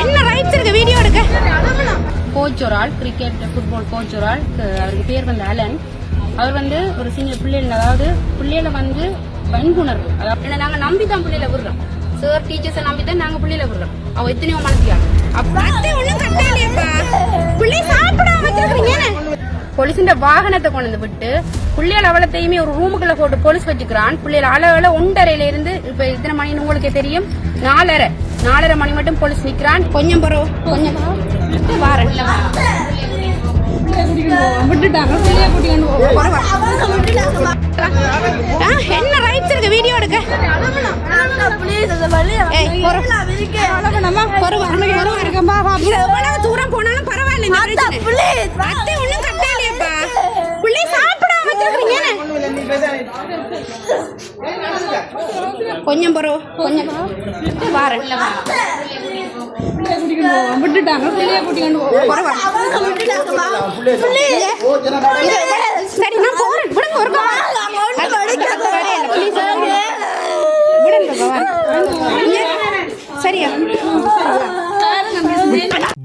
என்ன ரைட்ஸ் இருக்கு வீடியோ எடுக்க கோச் ஒரு ஆள் கிரிக்கெட் ஃபுட்பால் கோச் ஒரு ஆள் அவருக்கு பேர் வந்து அலன் அவர் வந்து ஒரு சின்ன பிள்ளைகள் அதாவது பிள்ளைகளை வந்து வன்புணர்வு அதாவது ஏன்னா நாங்க நம்பி தான் பிள்ளைகளை விடுறோம் சார் டீச்சர்ஸை நம்பி தான் நாங்க பிள்ளைகளை விடுறோம் அவ எத்தனையோ மனசியாங்க அப்படி ஒண்ணும் கட்டாளியப்பா பிள்ளை சாப்பிடாம வச்சிருக்கீங்க போலீஸின் வாகனத்தை கொண்டு வந்து விட்டு பிள்ளைகள் அவ்வளத்தையுமே ஒரு ரூமுக்குள்ள போட்டு போலீஸ் வச்சுக்கிறான். பிள்ளைகள் அளவுல ஒன்றரையில இருந்து இப்ப இத்தனை மணின்னு உங்களுக்கே தெரியும். நாலரை. நாலரை மணி மட்டும் போலீஸ் நிக்கிறான். கொஞ்சம் பரவ கொஞ்சம் வாரன் என்ன ரைட்ஸ் இருக்கு? வீடியோ எடுக்க. தூரம் போனாலும் பரவாயில்ல கொஞ்சம் பொறு கொஞ்சம். வாரன் விட்டுட்டாங்க. பொறு, வா. சரி நான் போறேன். விடுங்க ஒரு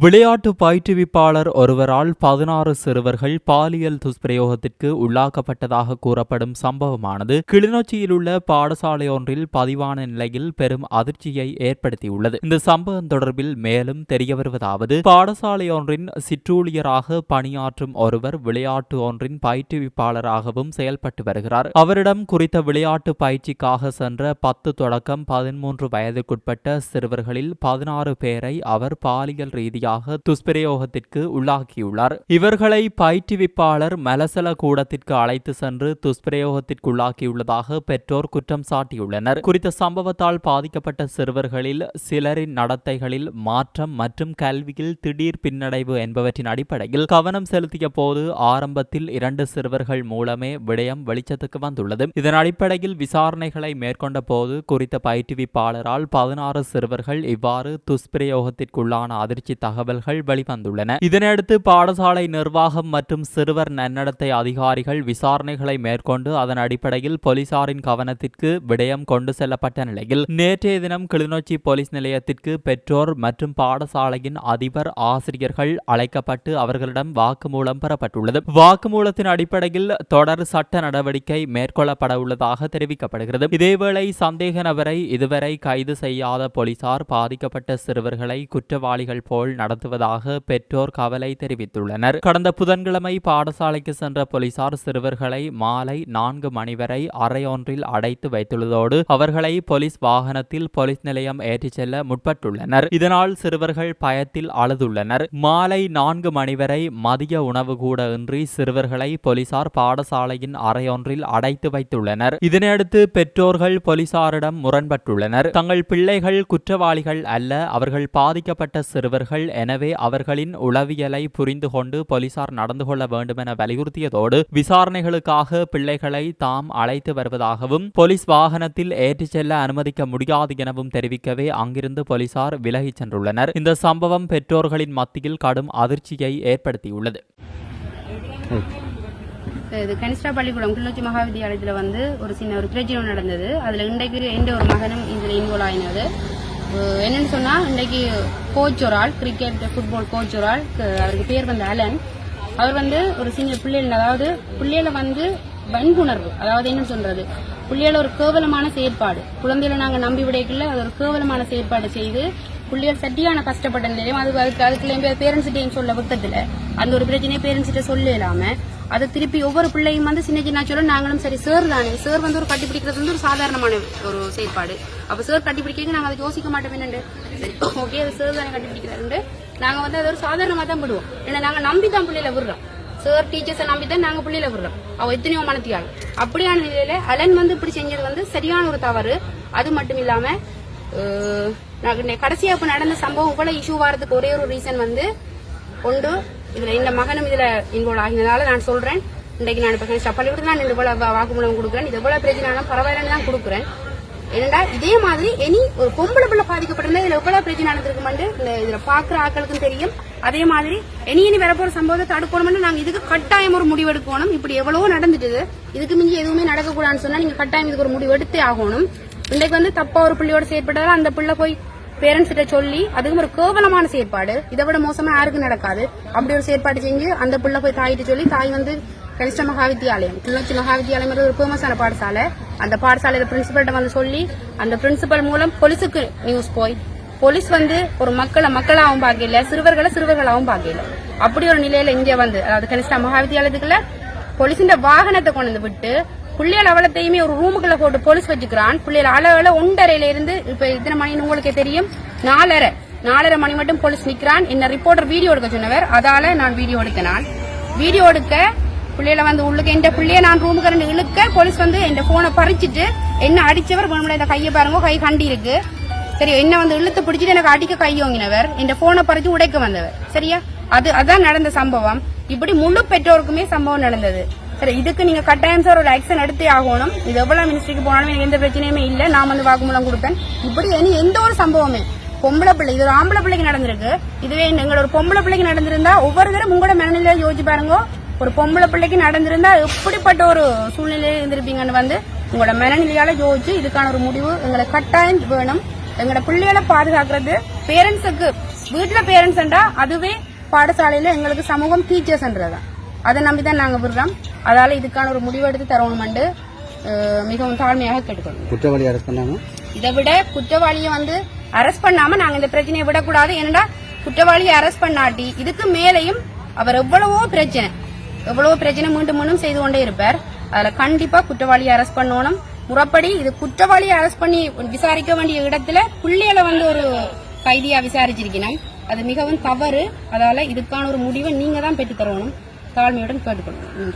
விளையாட்டு பயிற்றுவிப்பாளர் ஒருவரால் பதினாறு சிறுவர்கள் பாலியல் துஷ்பிரயோகத்திற்கு உள்ளாக்கப்பட்டதாக கூறப்படும் சம்பவமானது கிளிநொச்சியில் உள்ள பாடசாலை ஒன்றில் பதிவான நிலையில் பெரும் அதிர்ச்சியை ஏற்படுத்தியுள்ளது. இந்த சம்பவம் தொடர்பில் மேலும் தெரியவருவதாவது பாடசாலை ஒன்றின் சிற்றூழியராக பணியாற்றும் ஒருவர் விளையாட்டு ஒன்றின் பயிற்றுவிப்பாளராகவும் செயல்பட்டு வருகிறார். அவரிடம் குறித்த விளையாட்டு பயிற்சிக்காக சென்ற பத்து தொடக்கம் பதிமூன்று வயதுக்குட்பட்ட சிறுவர்களில் பதினாறு பேரை அவர் பாலியல் ரீதியாக துஷ்பிரயோகத்திற்கு உள்ளாக்கியுள்ளார். இவர்களை பயிற்றுவிப்பாளர் மலசல கூடத்திற்கு அழைத்து சென்று துஷ்பிரயோகத்திற்குள்ளாக்கியுள்ளதாக பெற்றோர் குற்றம் சாட்டியுள்ளனர். குறித்த சம்பவத்தால் பாதிக்கப்பட்ட சிறுவர்களில் சிலரின் நடத்தைகளில் மாற்றம் மற்றும் கல்வியில் திடீர் பின்னடைவு என்பவற்றின் அடிப்படையில் கவனம் செலுத்திய போது ஆரம்பத்தில் இரண்டு சிறுவர்கள் மூலமே விடயம் வெளிச்சத்துக்கு வந்துள்ளது. இதன் அடிப்படையில் விசாரணைகளை மேற்கொண்ட போது குறித்த பயிற்றுவிப்பாளரால் பதினாறு சிறுவர்கள் இவ்வாறு துஷ்பிரயோகத்திற்குள்ளான அதிர்ச்சி தகவல் தகவல்கள் வெளிவந்துள்ளன. இதனையடுத்து பாடசாலை நிர்வாகம் மற்றும் சிறுவர் நன்னடத்தை அதிகாரிகள் விசாரணைகளை மேற்கொண்டு அதன் அடிப்படையில் போலீசாரின் கவனத்திற்கு விடயம் கொண்டு செல்லப்பட்ட நிலையில் நேற்றைய தினம் கிளிநொச்சி போலீஸ் நிலையத்திற்கு பெற்றோர் மற்றும் பாடசாலையின் அதிபர் ஆசிரியர்கள் அழைக்கப்பட்டு அவர்களிடம் வாக்குமூலம் பெறப்பட்டுள்ளது. வாக்குமூலத்தின் அடிப்படையில் தொடர் சட்ட நடவடிக்கை மேற்கொள்ளப்பட உள்ளதாக தெரிவிக்கப்படுகிறது. இதேவேளை சந்தேக நபரை இதுவரை கைது செய்யாத போலீசார் பாதிக்கப்பட்ட சிறுவர்களை குற்றவாளிகள் போல் நடத்துவதாக பெற்றோர் கவலை தெரிவித்துள்ளனர். கடந்த புதன்கிழமை பாடசாலைக்கு சென்ற போலீசார் சிறுவர்களை மாலை நான்கு மணி வரை அறையொன்றில் அடைத்து வைத்துள்ளதோடு அவர்களை போலீஸ் வாகனத்தில் போலீஸ் நிலையம் ஏற்றிச் செல்ல முற்பட்டுள்ளனர். இதனால் சிறுவர்கள் பயத்தில் அழுதுள்ளனர். மாலை நான்கு மணி வரை மதிய உணவு கூட இன்றி சிறுவர்களை போலீசார் பாடசாலையின் அறையொன்றில் அடைத்து வைத்துள்ளனர். இதனையடுத்து பெற்றோர்கள் போலீசாரிடம் முரண்பட்டுள்ளனர். தங்கள் பிள்ளைகள் குற்றவாளிகள் அல்ல அவர்கள் பாதிக்கப்பட்ட சிறுவர்கள் எனவே அவர்களின் உளவியலை புரிந்து கொண்டு போலீசார் நடந்து கொள்ள வேண்டுமென வலியுறுத்தியதோடு விசாரணைகளுக்காக பிள்ளைகளை தாம் அழைத்து வருவதாகவும் போலீஸ் வாகனத்தில் ஏற்றிச் செல்ல அனுமதிக்க முடியாது எனவும் தெரிவிக்கவே அங்கிருந்து போலீசார் விலகிச் சென்றுள்ளனர். இந்த சம்பவம் பெற்றோர்களின் மத்தியில் கடும் அதிர்ச்சியை ஏற்படுத்தியுள்ளது. இது கனிஷ்டா பள்ளிக்கூடம் கிளிநொச்சி மகாவித்தியாலயத்தில் வந்து ஒரு சின்ன ஒரு பிரச்சனை நடந்தது. அதில் இன்றைக்கு எந்த ஒரு மகனும் இதில் இன்வால்வ் ஆயினது. என்னன்னு சொன்னால் இன்றைக்கு கோச் ஒரு ஆள் கிரிக்கெட் ஃபுட்பால் கோச் ஒரு ஆள். அவருக்கு பேர் வந்து அலன் அவர் வந்து ஒரு சின்ன பிள்ளைகள் அதாவது பிள்ளைகளை வந்து வன்புணர்வு அதாவது என்ன சொல்றது பிள்ளைகள ஒரு கேவலமான செயற்பாடு. குழந்தைகளை நாங்கள் நம்பி விடைக்குள்ள அது ஒரு கேவலமான செயற்பாடு செய்து பிள்ளைகள் சட்டியான கஷ்டப்பட்ட நிலையும் அது அதுக்கு அதுக்குள்ள பேரண்ட்ஸ்கிட்டையும் சொல்ல விட்டத்துல அந்த ஒரு பிரச்சனையை பேரண்ட்ஸ்கிட்ட சொல்ல இல்லாம அதை திருப்பி ஒவ்வொரு பிள்ளையும் வந்து சின்ன சின்ன சொல்ல நாங்களும் சரி சார் தானே. சார் வந்து ஒரு கட்டி பிடிக்கிறது வந்து ஒரு சாதாரணமான ஒரு செயற்பாடு அப்ப சார் கட்டி பிடிக்க நாங்க அதை யோசிக்க மாட்டோம். என்னண்டு? ஓகே அது சார் தானே கட்டி பிடிக்கிறாருண்டு. நாங்க வந்து அதை ஒரு சாதாரணமா தான் விடுவோம் ஏன்னா நாங்க நம்பி தான் பிள்ளையில விடுறோம். சார் டீச்சர்ஸை நம்பி தான் நாங்கள் பிள்ளையில விடுறோம். அவ எத்தனையோ மனத்தியாள் அப்படியான நிலையில அலன் வந்து இப்படி செஞ்சது வந்து சரியான ஒரு தவறு. அது மட்டும் இல்லாம அஹ், நான் கடைசியா இப்ப நடந்த சம்பவம் இவ்வளவு இஷ்யூ வரதுக்கு ஒரே ஒரு ரீசன் வந்து ஒன்று இதுல இந்த மகனும் இதுல இன்வால்வ் ஆகினதால நான் சொல்றேன். இன்றைக்கு நான் இப்ப பள்ளிக்கூடத்தில் நான் இது போல வாக்குமூலம் கொடுக்குறேன். இது போல பிரச்சனை பரவாயில்லன்னு தான் கொடுக்குறேன். என்னடா இதே மாதிரி இனி ஒரு பொம்பளை பிள்ளை பாதிக்கப்பட்டிருந்தா இதுல எவ்வளவு பிரச்சனை நடந்திருக்குமெண்டு இந்த இதுல பாக்குற ஆட்களுக்கும் தெரியும். அதே மாதிரி இனி இனி வரப்போற சம்பவத்தை தடுக்கணும்னு நாங்க இதுக்கு கட்டாயம் ஒரு முடிவு எடுக்கணும். இப்படி எவ்வளவோ நடந்துட்டு இதுக்கு மிஞ்சி எதுவுமே நடக்கக்கூடாதுன்னு சொன்னா நீங்க கட்டாயம் இதுக்கு ஒரு முடிவு எடுத்தே ஆகணும். இன்றைக்கு வந்து தப்பா ஒரு பிள்ளையோட செயற்பட்டாலும் அந்த பிள்ளை போய் பேரண்ட்ஸ் கிட்ட சொல்லி அதுக்கும் ஒரு கேவலமான செயற்பாடு. இதை விட மோசமா யாருக்கும் நடக்காது. அப்படி ஒரு செயற்பாடு செஞ்சு அந்த பிள்ளை போய் தாயிட்டு சொல்லி தாய் வந்து கனிஷ்ட மகாவித்யாலயம் கிளிநொச்சி மகாவித்யாலயம் ஒரு ஃபேமஸான பாடசாலை. அந்த பாடசாலையில பிரின்சிபல்கிட்ட வந்து சொல்லி அந்த பிரின்சிபல் மூலம் போலீஸுக்கு நியூஸ் போய் போலீஸ் வந்து ஒரு மக்களை மக்களாகவும் பார்க்கல சிறுவர்களை சிறுவர்களாகவும் பார்க்கல. அப்படி ஒரு நிலையில இங்க வந்து அதாவது கனிஷ்டா மகாவித்யாலயத்துக்குள்ள போலீஸின் வாகனத்தை கொண்டு வந்து விட்டு பிள்ளைகள் அவ்வளோத்தையுமே ஒரு ரூமுக்குள்ள போட்டு போலீஸ் வச்சுக்கிறான். பிள்ளைகள் அளவில் ஒன்றரையில இருந்து இப்ப இத்தனை மணின்னு உங்களுக்கே தெரியும்? நாலரை. நாலரை மணி மட்டும் போலீஸ் நிக்கிறான். என்ன ரிப்போர்ட்டர் வீடியோ எடுக்க சொன்னவர். அதால நான் வீடியோ எடுக்க நான் வீடியோ எடுக்க பிள்ளைகளை வந்து உள்ளுக்கு எந்த பிள்ளைய நான் ரூமுக்கு ரெண்டு இழுக்க போலீஸ் வந்து என் போனை பறிச்சுட்டு என்ன அடிச்சவர்? வேணும்ல இந்த கையை பாருங்க கை கண்டி இருக்கு. சரி என்ன வந்து இழுத்து பிடிச்சிட்டு எனக்கு அடிக்க கையோங்கினவர் என் போனை பறிச்சு உடைக்க வந்தவர். சரியா? அது அதான் நடந்த சம்பவம். இப்படி முழு பெற்றோருக்குமே சம்பவம் நடந்தது. சரி இதுக்கு நீங்க கட்டாயம் சார் ஒரு ஆக்ஷன் எடுத்தே ஆகணும். இது எவ்வளவு மினிஸ்ட்ரிக்கு போனாலும் எனக்கு எந்த பிரச்சனையுமே இல்ல. நான் வந்து வாக்குமூலம் கொடுப்பேன். இப்படி இனி எந்த ஒரு சம்பவமே பொம்பளை பிள்ளை இது ஒரு ஆம்பளை பிள்ளைக்கு நடந்திருக்கு. இதுவே எங்களோட ஒரு பொம்பளை பிள்ளைக்கு நடந்திருந்தா ஒவ்வொரு தடவை உங்களோட மனநிலையில யோசிச்சு பாருங்க. ஒரு பொம்பளை பிள்ளைக்கு நடந்திருந்தா எப்படிப்பட்ட ஒரு சூழ்நிலையில இருந்திருப்பீங்கன்னு வந்து உங்களோட மனநிலையால யோசிச்சு இதுக்கான ஒரு முடிவு எங்களை கட்டாயம் வேணும். எங்களோட பிள்ளைகளை பாதுகாக்கிறது. பேரண்ட்ஸுக்கு வீட்டுல பேரண்ட்ஸ்ண்டா அதுவே பாடசாலையில எங்களுக்கு சமூகம் டீச்சர்ஸ்ன்றதான் அதை நம்பிதான் நாங்க விடுறோம். அதால இதுக்கான ஒரு முடிவு எடுத்து தரணுமெண்டு மிகவும் தாழ்மையாக கேட்டுக்கொள்ளும் குற்றவாளி அரெஸ்ட் பண்ணாம? இதை விட குற்றவாளியை வந்து அரெஸ்ட் பண்ணாம நாங்க இந்த பிரச்சனையை விடக்கூடாது. ஏன்னா குற்றவாளியை அரெஸ்ட் பண்ணாட்டி இதுக்கு மேலையும் அவர் எவ்வளவோ பிரச்சனை எவ்வளவோ பிரச்சனை மீண்டும் மீண்டும் செய்து கொண்டே இருப்பார். அதுல கண்டிப்பா குற்றவாளியை அரெஸ்ட் பண்ணணும். முறைப்படி இது குற்றவாளியை அரெஸ்ட் பண்ணி விசாரிக்க வேண்டிய இடத்துல பிள்ளைகளை வந்து ஒரு கைதியா விசாரிச்சிருக்கணும். அது மிகவும் தவறு. அதால இதுக்கான ஒரு முடிவை நீங்க தான் பெற்று தரணும். தாழ்மையுடன் கேட்டுக்கொள்ளணும்.